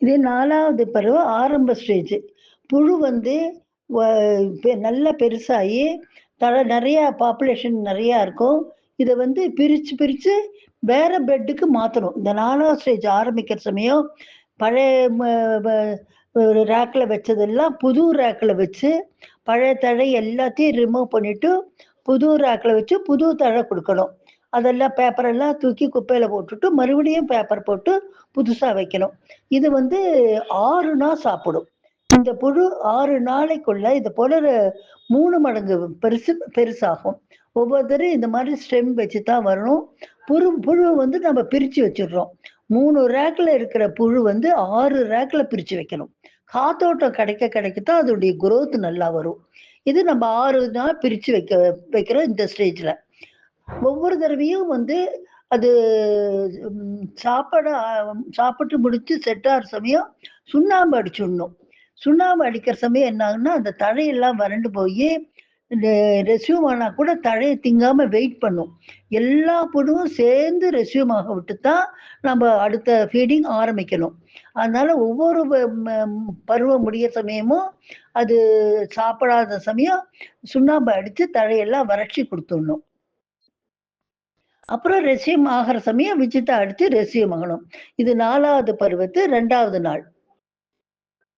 இது நாலாவது பருவம் ஆரம்ப ஸ்டேஜ் புழு வந்து பெ- நல்லா பெருசாகி தர நிறையா பாப்புலேஷன் நிறையா இருக்கும். இதை வந்து பிரித்து பிரித்து வேற பெட்டுக்கு மாற்றணும் இந்த நாலாவது ஸ்டேஜ் ஆரம்பிக்கிற சமயம் பழைய ரேக்கில் வச்சதெல்லாம் புது ரேக்கில் வச்சு பழைய தழை எல்லாத்தையும் ரிமூவ் பண்ணிவிட்டு புது ரேக்கில் வச்சு புது தழை கொடுக்கணும். அதெல்லாம் பேப்பரெல்லாம் தூக்கி குப்பையில் போட்டுட்டு மறுபடியும் பேப்பர் போட்டு புதுசாக வைக்கணும். இது வந்து ஆறு நாள் சாப்பிடும். இந்த புழு ஆறு நாளைக்குள்ள இது போல மூணு மடங்கு பெருசு பெருசாகும். ஒவ்வொருத்தரும் இந்த மாதிரி ஸ்டெம் வச்சு தான் வரணும். புழு புழு வந்து நம்ம பிரித்து வச்சிடுறோம். மூணு ரேக்கில் இருக்கிற புழு வந்து ஆறு ரேக்கில் பிரித்து வைக்கணும். காத்தோட்டம் கிடைக்க கிடைக்கத்தான் அதோடைய குரோத் நல்லா வரும். இது நம்ம ஆறு நாள் பிரித்து வைக்க வைக்கிறோம் இந்த ஸ்டேஜில் ஒவ்வொரு தடவையும் வந்து அது சாப்பாட சாப்பிட்டு முடிச்சு செட் ஆகிற சமயம் சுண்ணாம்பு அடிச்சுடணும். சுண்ணாம்பு அடிக்கிற சமயம் என்ன ஆகுன்னா அந்த தழையெல்லாம் வறண்டு போய் ரெசியூம் ஆனால் கூட தழையை திங்காம வெயிட் பண்ணும். எல்லா புழுவும் சேர்ந்து ரெசியூம் ஆக விட்டு தான் நம்ம அடுத்த ஃபீடிங் ஆரம்பிக்கணும். அதனால ஒவ்வொரு பருவம் முடிய சமயமும் அது சாப்பிடாத சமயம் சுண்ணாம்பு அடித்து தழையெல்லாம் வறட்சி கொடுத்துடணும். அப்புறம் ரெசியூம் ஆகிற சமயம் விஜித்தை அடித்து ரெசியூம் ஆகணும் இது நாலாவது பருவத்து ரெண்டாவது நாள்.